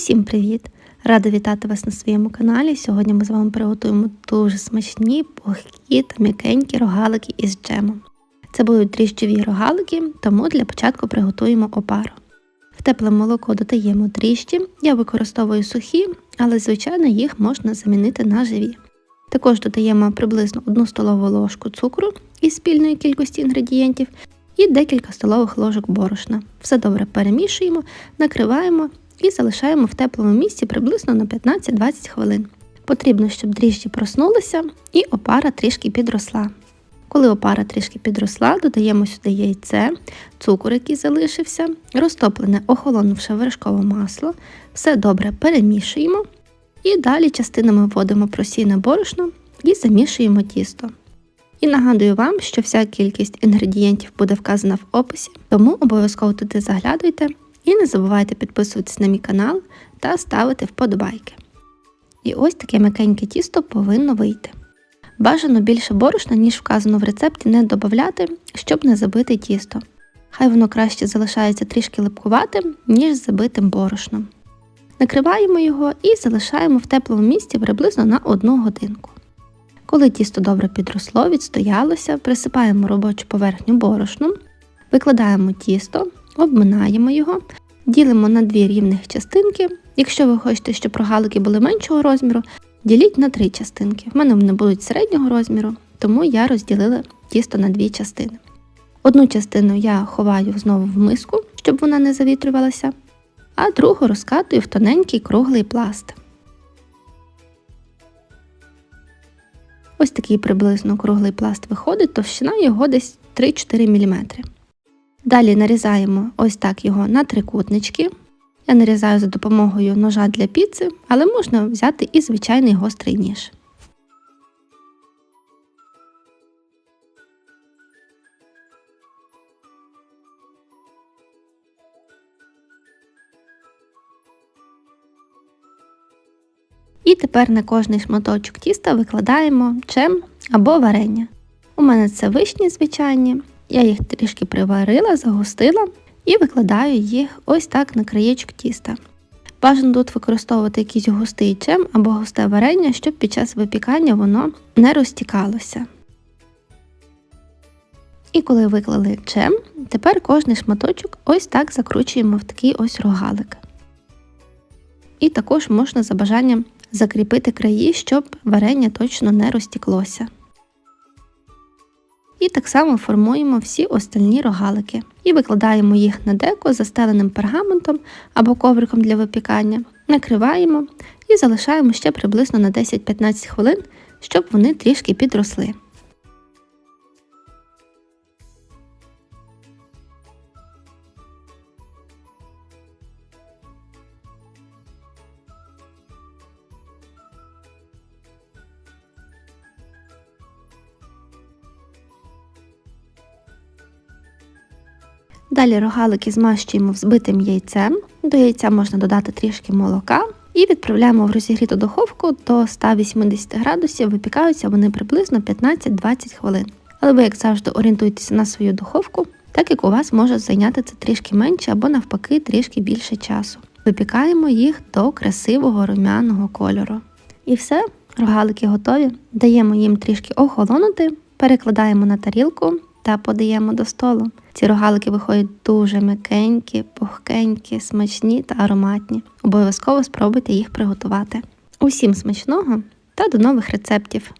Усім привіт! Рада вітати вас на своєму каналі. Сьогодні ми з вами приготуємо дуже смачні, пухкі та м'якенькі рогалики із джемом. Це будуть дріжджові рогалики, тому для початку приготуємо опару. В тепле молоко додаємо дріжджі, я використовую сухі, але звичайно їх можна замінити на живі. Також додаємо приблизно 1 столову ложку цукру із спільної кількості інгредієнтів і декілька столових ложок борошна. Все добре перемішуємо, накриваємо і залишаємо в теплому місці приблизно на 15-20 хвилин. Потрібно, щоб дріжджі проснулися і опара трішки підросла. Коли опара трішки підросла, додаємо сюди яйце, цукор, який залишився, розтоплене охолонувше вершкове масло, все добре перемішуємо і далі частинами вводимо просійне борошно і замішуємо тісто. І нагадую вам, що вся кількість інгредієнтів буде вказана в описі, тому обов'язково туди заглядуйте і не забувайте підписуватись на мій канал та ставити вподобайки. І ось таке м'якеньке тісто повинно вийти. Бажано більше борошна, ніж вказано в рецепті, не додати, щоб не забити тісто. Хай воно краще залишається трішки липкуватим, ніж забитим борошном. Накриваємо його і залишаємо в теплому місці приблизно на 1 годинку. Коли тісто добре підросло, відстоялося, присипаємо робочу поверхню борошном, викладаємо тісто, обминаємо його, ділимо на дві рівних частинки. Якщо ви хочете, щоб рогалики були меншого розміру, діліть на три частинки. В мене вони будуть середнього розміру, тому я розділила тісто на дві частини. Одну частину я ховаю знову в миску, щоб вона не завітрювалася, а другу розкатую в тоненький круглий пласт. Ось такий приблизно круглий пласт виходить, товщина його десь 3-4 мм. Далі нарізаємо ось так його на трикутнички. Я нарізаю за допомогою ножа для піци, але можна взяти і звичайний гострий ніж. І тепер на кожний шматочок тіста викладаємо джем або варення. У мене це вишні звичайні, я їх трішки приварила, загустила і викладаю їх ось так на краєчок тіста. Бажано тут використовувати якийсь густий джем або густе варення, щоб під час випікання воно не розтікалося. І коли виклали джем, тепер кожний шматочок ось так закручуємо в такий ось рогалик. І також можна за бажанням закріпити краї, щоб варення точно не розтіклося. І так само формуємо всі остальні рогалики і викладаємо їх на деко застеленим пергаментом або ковриком для випікання, накриваємо і залишаємо ще приблизно на 10-15 хвилин, щоб вони трішки підросли. Далі рогалики змащуємо взбитим яйцем. До яйця можна додати трішки молока і відправляємо в розігріту духовку до 180 градусів, випікаються вони приблизно 15-20 хвилин. Але ви, як завжди, орієнтуйтеся на свою духовку, так як у вас може зайняти це трішки менше або навпаки трішки більше часу. Випікаємо їх до красивого румяного кольору. І все, рогалики готові. Даємо їм трішки охолонути, перекладаємо на тарілку та подаємо до столу. Ці рогалики виходять дуже м'якенькі, пухкенькі, смачні та ароматні. Обов'язково спробуйте їх приготувати. Усім смачного та до нових рецептів!